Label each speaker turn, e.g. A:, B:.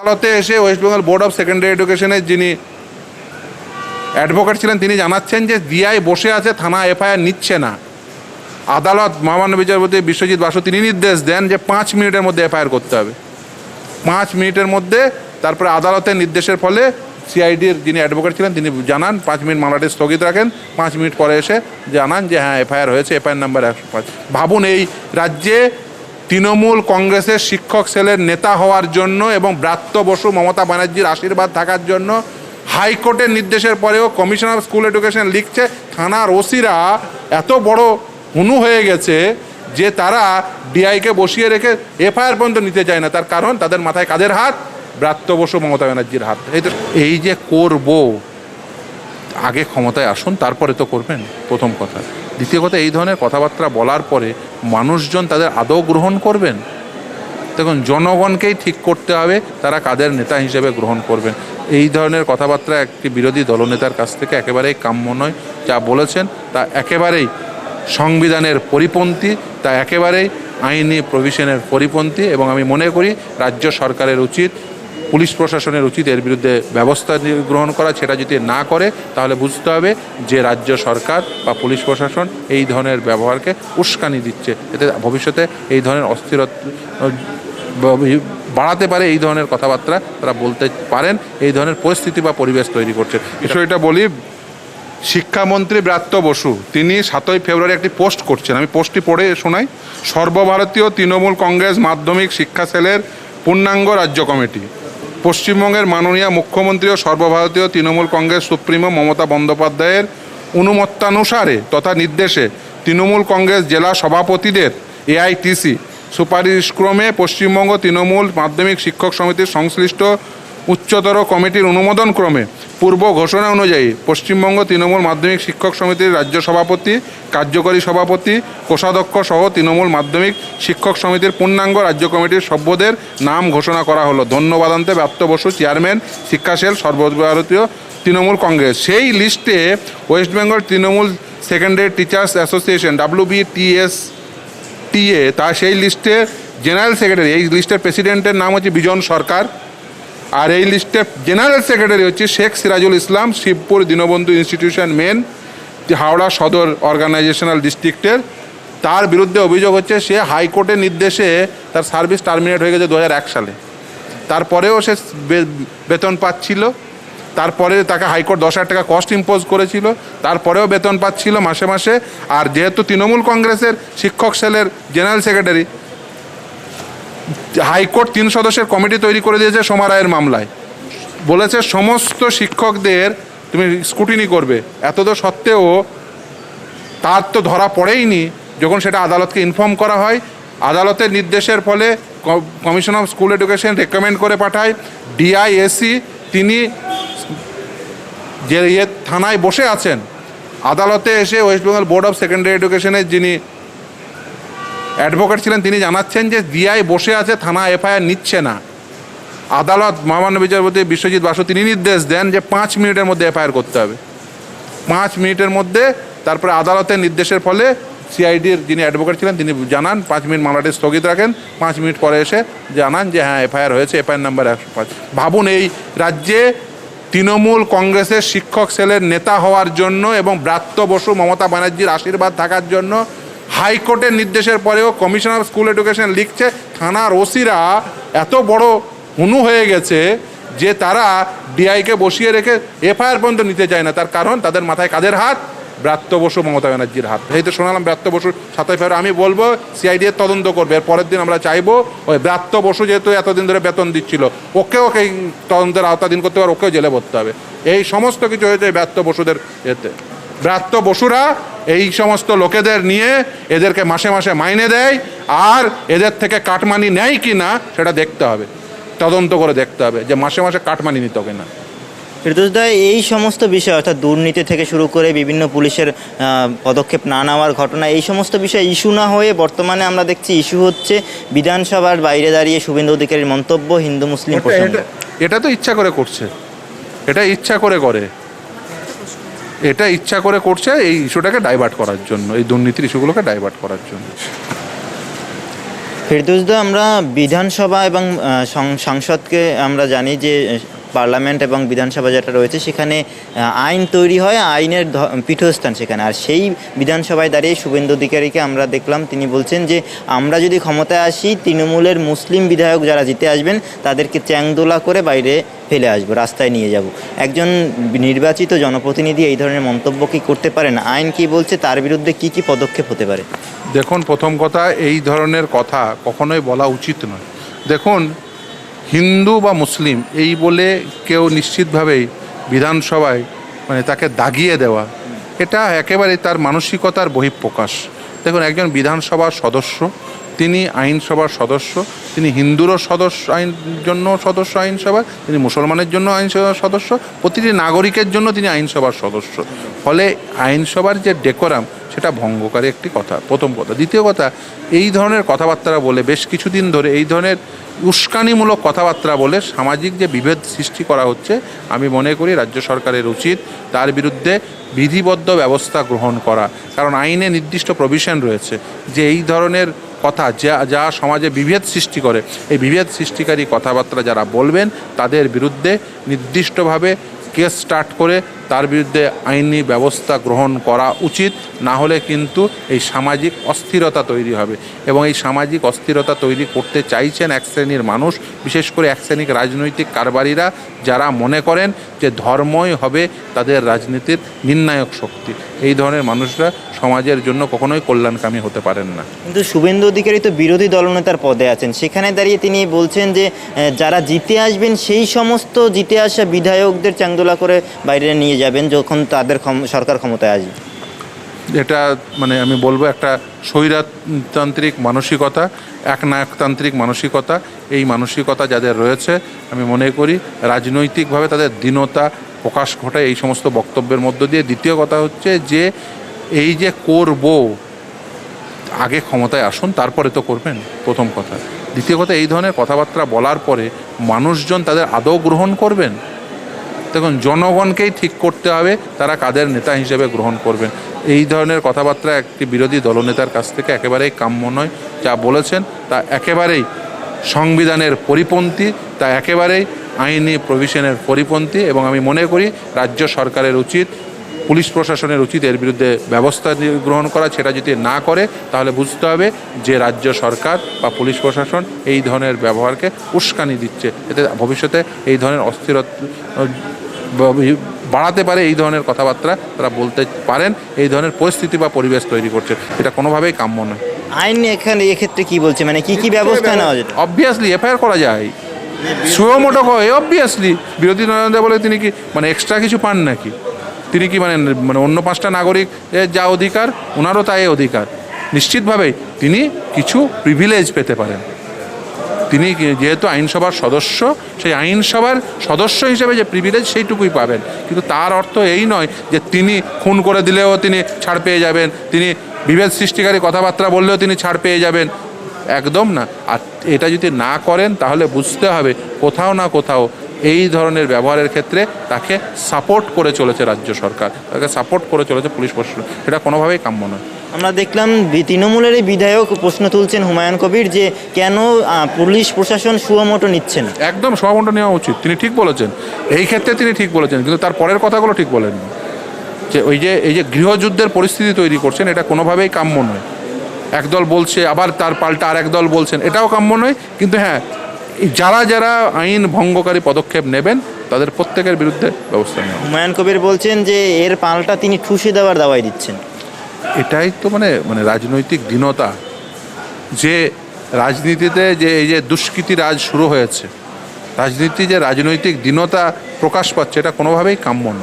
A: আদালতে এসে west Bengal board of secondary এডুকেশনের যিনি অ্যাডভোকেট ছিলেন, তিনি জানাচ্ছেন যে ডিআই বসে আছে, থানা এফআইআর নিচ্ছে না। আদালত মহামান্য বিচারপতি বিশ্বজিৎ বাসু, তিনি নির্দেশ দেন যে পাঁচ মিনিটের মধ্যে এফআইআর করতে হবে। পাঁচ মিনিটের মধ্যে তারপরে আদালতের নির্দেশের ফলে সিআইডির যিনি অ্যাডভোকেট ছিলেন, তিনি জানান, পাঁচ মিনিট মামলাটি স্থগিত রাখেন, পাঁচ মিনিট পরে এসে জানান যে হ্যাঁ এফআইআর হয়েছে, এফআইআর নাম্বার একশো পাঁচ। ভাবুন, এই রাজ্যে তৃণমূল কংগ্রেসের শিক্ষক সেলের নেতা হওয়ার জন্য এবং ব্রাত্য বসু, মমতা ব্যানার্জির আশীর্বাদ থাকার জন্য হাইকোর্টের নির্দেশের পরেও কমিশন অফ স্কুল এডুকেশন লিখছে, থানার ওসিরা এত বড় হুনু হয়ে গেছে যে তারা ডিআইকে বসিয়ে রেখে এফআইআর পর্যন্ত নিতে চায় না। তার কারণ তাদের মাথায় কাদের হাত? ব্রাত্য বসু, মমতা ব্যানার্জির হাত। এই যে করব আগে ক্ষমতায় আসুন, তারপরে তো করবেন, প্রথম কথা। দ্বিতীয় কথা, এই ধরনের কথাবার্তা বলার পরে মানুষজন তাদের আদৌ গ্রহণ করবেন? দেখুন, জনগণকেই ঠিক করতে হবে, তারা কাদের নেতা হিসেবে গ্রহণ করবেন। এই ধরনের কথাবার্তা একটি বিরোধী দলনেতার কাছ থেকে একেবারেই কাম্য নয়। যা বলেছেন, তা একেবারেই সংবিধানের পরিপন্থী, তা একেবারেই আইনি প্রভিশনের পরিপন্থী এবং আমি মনে করি রাজ্য সরকারের উচিত পুলিশ প্রশাসনের উচিত এর বিরুদ্ধে ব্যবস্থা গ্রহণ করা, সেটা যদি না করে, তাহলে বুঝতে হবে যে রাজ্য সরকার বা পুলিশ প্রশাসন এই ধরনের ব্যবহারকে উস্কানি দিচ্ছে। এতে ভবিষ্যতে এই ধরনের অস্থিরতা, বাড়াতে পারে এই ধরনের কথাবার্তা তারা বলতে পারেন, এই ধরনের পরিস্থিতি বা পরিবেশ তৈরি করছে। বিষয়টা বলি, শিক্ষামন্ত্রী ব্রাত্য বসু, তিনি সাতই ফেব্রুয়ারি একটি পোস্ট করছেন। আমি পোস্টটি পড়ে শোনাই। সর্বভারতীয় তৃণমূল কংগ্রেস মাধ্যমিক শিক্ষা সেলের পূর্ণাঙ্গ রাজ্য কমিটি। পশ্চিমবঙ্গের মাননীয় মুখ্যমন্ত্রী ও সর্বভারতীয় তৃণমূল কংগ্রেস সুপ্রিমো মমতা বন্দ্যোপাধ্যায়ের অনুমত্তানুসারে তথা নির্দেশে তৃণমূল কংগ্রেস জেলা সভাপতিদের এআইটিসি সুপারিশক্রমে পশ্চিমবঙ্গ তৃণমূল মাধ্যমিক শিক্ষক সমিতির সংশ্লিষ্ট উচ্চতর কমিটির অনুমোদন ক্রমে পূর্ব ঘোষণা অনুযায়ী পশ্চিমবঙ্গ তৃণমূল মাধ্যমিক শিক্ষক সমিতির রাজ্য সভাপতি, কার্যকরী সভাপতি, কোষাধ্যক্ষ সহ তৃণমূল মাধ্যমিক শিক্ষক সমিতির পূর্ণাঙ্গ রাজ্য কমিটির সভ্যদের নাম ঘোষণা করা হলো। ধন্যবাদান্তে ব্যাপ্ত বসু, চেয়ারম্যান শিক্ষা সেল সর্বভারতীয় তৃণমূল কংগ্রেস। সেই লিস্টে west Bengal Trinamool secondary teachers association WBTS TA তা সেই লিস্টে জেনারেল সেক্রেটারি, এই লিস্টের প্রেসিডেন্টের নাম হচ্ছে বিজন সরকার। আর এই লিস্টে জেনারেল সেক্রেটারি হচ্ছে Sheikh Sirajul Islam, Shibpur Dinabandhu institution main, Howrah Sadar organisational ডিস্ট্রিক্টের। তার বিরুদ্ধে অভিযোগ হচ্ছে সে হাইকোর্টের নির্দেশে তার সার্ভিস টার্মিনেট হয়ে গেছে দু হাজার এক সালে। তারপরেও সে বেতন পাচ্ছিল। তারপরে তাকে হাইকোর্ট দশ হাজার টাকা কস্ট ইম্পোজ করেছিল। তারপরেও বেতন পাচ্ছিল মাসে মাসে। আর যেহেতু তৃণমূল কংগ্রেসের শিক্ষক সেলের জেনারেল সেক্রেটারি হাইকোর্ট তিন সদস্যের কমিটি তৈরি করে দিয়েছে সোমা রায়ের মামলায়। বলেছে, সমস্ত শিক্ষকদের তুমি স্কুটিনি করবে। এত তো সত্ত্বেও তার তো ধরা পড়েইনি। যখন সেটা আদালতকে ইনফর্ম করা হয়, আদালতের নির্দেশের ফলে commission of school education recommend করে পাঠায়। ডিআইএসি তিনি যে ইয়ে থানায় বসে আছেন, আদালতে এসে west Bengal board of secondary এডুকেশনের যিনি অ্যাডভোকেট ছিলেন, তিনি জানাচ্ছেন যে ডিআই বসে আছে, থানা এফআইআর নিচ্ছে না। আদালত মহামান্য বিচারপতি বিশ্বজিৎ বাসু, তিনি নির্দেশ দেন যে পাঁচ মিনিটের মধ্যে এফআইআর করতে হবে। পাঁচ মিনিটের মধ্যে তারপরে আদালতের নির্দেশের ফলে সিআইডির যিনি অ্যাডভোকেট ছিলেন, তিনি জানান, পাঁচ মিনিট মামলাটি স্থগিত রাখেন, পাঁচ মিনিট পরে এসে জানান যে হ্যাঁ এফআইআর হয়েছে, এফআইআর নাম্বার একশো পাঁচ। ভাবুন, এই রাজ্যে তৃণমূল কংগ্রেসের শিক্ষক সেলের নেতা হওয়ার জন্য এবং ব্রাত্য বসু, মমতা ব্যানার্জির আশীর্বাদ থাকার জন্য হাইকোর্টের নির্দেশের পরেও কমিশন অফ স্কুল এডুকেশন লিখছে, থানার ওসিরা এত বড় হুনু হয়ে গেছে যে তারা ডিআইকে বসিয়ে রেখে এফআইআর পর্যন্ত নিতে চায় না। তার কারণ তাদের মাথায় কাদের হাত, ব্রাত্য বসু মমতা ব্যানার্জির হাত। এই তো শোনালাম, ব্রাত্য বসু সাতাই ফেব্রুয়ারি। আমি বলব, সিআইডি এর তদন্ত করবে। এর পরের দিন আমরা চাইব, ওই ব্রাত্য বসু যেহেতু এতদিন ধরে বেতন দিচ্ছিল ওকে ওকে তদন্তের আওতাধীন করতে হবে ওকেও জেলে ভরতে হবে। এই সমস্ত কিছু হয়েছে ব্রাত্য বসুদের এতে। ব্রাত্য বসুরা এই সমস্ত লোকেদের নিয়ে এদেরকে মাসে মাসে মাইনে দেয় আর এদের থেকে কাটমানি নেয় কি না সেটা দেখতে হবে তদন্ত করে দেখতে হবে যে মাসে মাসে কাটমানি নিতে হবে না।
B: ফেরদৌস দা এই সমস্ত বিষয় অর্থাৎ দুর্নীতি থেকে শুরু করে বিভিন্ন পুলিশের পদক্ষেপ না নেওয়ার ঘটনা এই সমস্ত বিষয় ইস্যু না হয়ে বর্তমানে আমরা দেখছি ইস্যু হচ্ছে বিধানসভার বাইরে দাঁড়িয়ে শুভেন্দু অধিকারীর মন্তব্য হিন্দু মুসলিম
A: এটা তো ইচ্ছা করে করছে এটা ইচ্ছা করে করে। এটা ইচ্ছা করে করছে এই ইস্যুটাকে ডাইভার্ট করার জন্য, এই দুর্নীতির ইস্যুগুলোকে ডাইভার্ট করার জন্য।
B: ফেরদৌসদা, আমরা বিধানসভা এবং সাংসদকে আমরা জানি যে পার্লামেন্ট এবং বিধানসভা যেটা রয়েছে, সেখানে আইন তৈরি হয়, আইনের পীঠস্থান সেখানে। আর সেই বিধানসভায় দাঁড়িয়ে শুভেন্দু অধিকারীকে আমরা দেখলাম, তিনি বলছেন যে, আমরা যদি ক্ষমতায় আসি, তৃণমূলের মুসলিম বিধায়ক যারা জিতে আসবেন, তাদেরকে চ্যাংদোলা করে বাইরে ফেলে আসব, রাস্তায় নিয়ে যাব। একজন নির্বাচিত জনপ্রতিনিধি এই ধরনের মন্তব্য কি করতে পারেন? আইন কি বলছে? তার বিরুদ্ধে কি কি পদক্ষেপ হতে পারে?
A: দেখুন, প্রথম কথা, এই ধরনের কথা কখনোই বলা উচিত নয়। দেখুন হিন্দু বা মুসলিম, এই বলে কেউ নিশ্চিতভাবেই বিধানসভায় মানে তাকে দাগিয়ে দেওয়া, এটা একেবারে তার মানসিকতার বহিঃপ্রকাশ। দেখুন, একজন বিধানসভার সদস্য তিনি আইনসভার সদস্য, তিনি হিন্দুরও সদস্য আইন জন্য সদস্য আইনসভার তিনি মুসলমানের জন্য আইনসভার সদস্য, প্রতিটি নাগরিকের জন্য তিনি আইনসভার সদস্য। ফলে আইনসভার যে ডেকোরাম সেটা ভঙ্গকারী একটি কথা, প্রথম কথা। দ্বিতীয় কথা, এই ধরনের কথাবার্তা বলে বেশ কিছুদিন ধরে এই ধরনের উস্কানিমূলক কথাবার্তা বলে সামাজিক যে বিভেদ সৃষ্টি করা হচ্ছে, আমি মনে করি রাজ্য সরকারের উচিত তার বিরুদ্ধে বিধিবদ্ধ ব্যবস্থা গ্রহণ করা। কারণ আইনে নির্দিষ্ট প্রভিশন রয়েছে যে এই ধরনের কথা, যা যা সমাজে বিভেদ সৃষ্টি করে, এই বিভেদ সৃষ্টিকারী কথাবার্তা যারা বলবেন, তাদের বিরুদ্ধে নির্দিষ্টভাবে কেস স্টার্ট করে তার বিরুদ্ধে আইনি ব্যবস্থা গ্রহণ করা উচিত, না হলে কিন্তু এই সামাজিক অস্থিরতা তৈরি হবে। এবং এই সামাজিক অস্থিরতা তৈরি করতে চাইছেন এক শ্রেণির মানুষ, বিশেষ করে এক শ্রেণির রাজনৈতিক কারবারিরা, যারা মনে করেন যে ধর্মই হবে তাদের রাজনীতির নির্ণায়ক শক্তি। এই ধরনের মানুষরা সমাজের জন্য কখনোই কল্যাণকামী হতে পারেন না।
B: কিন্তু শুভেন্দু অধিকারী তো বিরোধী দলনেতার পদে আছেন। সেখানে দাঁড়িয়ে তিনি বলছেন যে যারা জিতে আসবেন, সেই সমস্ত জিতে আসা বিধায়কদের চাংদোলা করে বাইরে নিয়ে যাবেন যখন তাদের সরকার ক্ষমতায় আসবে।
A: এটা মানে আমি বলব একটা স্বৈরাতান্ত্রিক মানসিকতা, একনায়কতান্ত্রিক মানসিকতা, এই মানসিকতা যাদের রয়েছে, আমি মনে করি রাজনৈতিকভাবে তাদের দীনতা প্রকাশ ঘটায় এই সমস্ত বক্তব্যের মধ্য দিয়ে। দ্বিতীয় কথা হচ্ছে যে, এই যে করব, আগে ক্ষমতায় আসুন, তারপরে তো করবেন, প্রথম কথা। দ্বিতীয় কথা, এই ধরনের কথাবার্তা বলার পরে মানুষজন তাদের আদৌ গ্রহণ করবেন? দেখুন, জনগণকেই ঠিক করতে হবে, তারা কাদের নেতা হিসেবে গ্রহণ করবেন। এই ধরনের কথাবার্তা একটি বিরোধী দলনেতার কাছ থেকে একেবারেই কাম্য নয়। যা বলেছেন, তা একেবারেই সংবিধানের পরিপন্থী, তা একেবারেই আইনি প্রভিশনের পরিপন্থী এবং আমি মনে করি রাজ্য সরকারের উচিত, পুলিশ প্রশাসনের উচিত এর বিরুদ্ধে ব্যবস্থা গ্রহণ করা। সেটা যদি না করে, তাহলে বুঝতে হবে যে রাজ্য সরকার বা পুলিশ প্রশাসন এই ধরনের ব্যবহারকে উস্কানি দিচ্ছে। এতে ভবিষ্যতে এই ধরনের অস্থিরতা বাড়াতে পারে এই ধরনের কথাবার্তা তারা বলতে পারেন এই ধরনের পরিস্থিতি বা পরিবেশ তৈরি করছে। এটা কোনোভাবেই কাম্য নয়।
B: আইন এখানে এক্ষেত্রে কি বলছে? মানে কি কি ব্যবস্থা নেওয়া যেত
A: অবভিয়াসলি এফআইআর করা যায়। সুয়মোটো হয় অবভিয়াসলি বিরোধী নরেন্দ্র বলে তিনি কি মানে এক্সট্রা কিছু পান নাকি? তিনি কি মানে মানে অন্য পাঁচটা নাগরিক যা অধিকার ওনারও তাই অধিকার। নিশ্চিতভাবেই তিনি কিছু প্রিভিলেজ পেতে পারেন। তিনি যেহেতু আইনসভার সদস্য, সেই আইনসভার সদস্য হিসেবে যে প্রিভিলেজ সেইটুকুই পাবেন। কিন্তু তার অর্থ এই নয় যে তিনি খুন করে দিলেও তিনি ছাড় পেয়ে যাবেন, তিনি বিভেদ সৃষ্টিকারী কথাবার্তা বললেও তিনি ছাড় পেয়ে যাবেন। একদম না। আর এটা যদি না করেন, তাহলে বুঝতে হবে কোথাও না কোথাও এই ধরনের ব্যবহারের ক্ষেত্রে তাকে সাপোর্ট করে চলেছে রাজ্য সরকার। তাকে সাপোর্ট করে চলেছে পুলিশ প্রশাসন। এটা কোনোভাবেই কাম্য নয়।
B: আমরা দেখলাম তৃণমূলের এই বিধায়ক প্রশ্ন তুলছেন হুমায়ুন কবির যে কেন পুলিশ প্রশাসন সুয়মোটো নিচ্ছেন
A: একদম সমাবন্টন নেওয়া উচিত। তিনি ঠিক বলেছেন। এই ক্ষেত্রে তিনি ঠিক বলেছেন কিন্তু তার পরের কথাগুলো ঠিক বলেননি। যে ওই যে এই যে গৃহযুদ্ধের পরিস্থিতি তৈরি করছেন এটা কোনোভাবেই কাম্য নয়। একদল বলছে আবার তার পাল্টা আর একদল বলছেন এটাও কাম্য নয়। কিন্তু হ্যাঁ যারা যারা আইন ভঙ্গকারী পদক্ষেপ নেবেন তাদের প্রত্যেকের বিরুদ্ধে ব্যবস্থা নেওয়া।
B: হুমায়ুন কবির বলছেন যে এর পাল্টা তিনি ঠুসে দেওয়ার দাওয়াই দিচ্ছেন।
A: এটাই তো মানে মানে রাজনৈতিক দীনতা। যে রাজনীতিতে যে এই যে দুষ্কৃতি রাজ শুরু হয়েছে, রাজনীতি যে রাজনৈতিক দীনতা প্রকাশ পাচ্ছে, এটা কোনোভাবেই কাম্য নয়।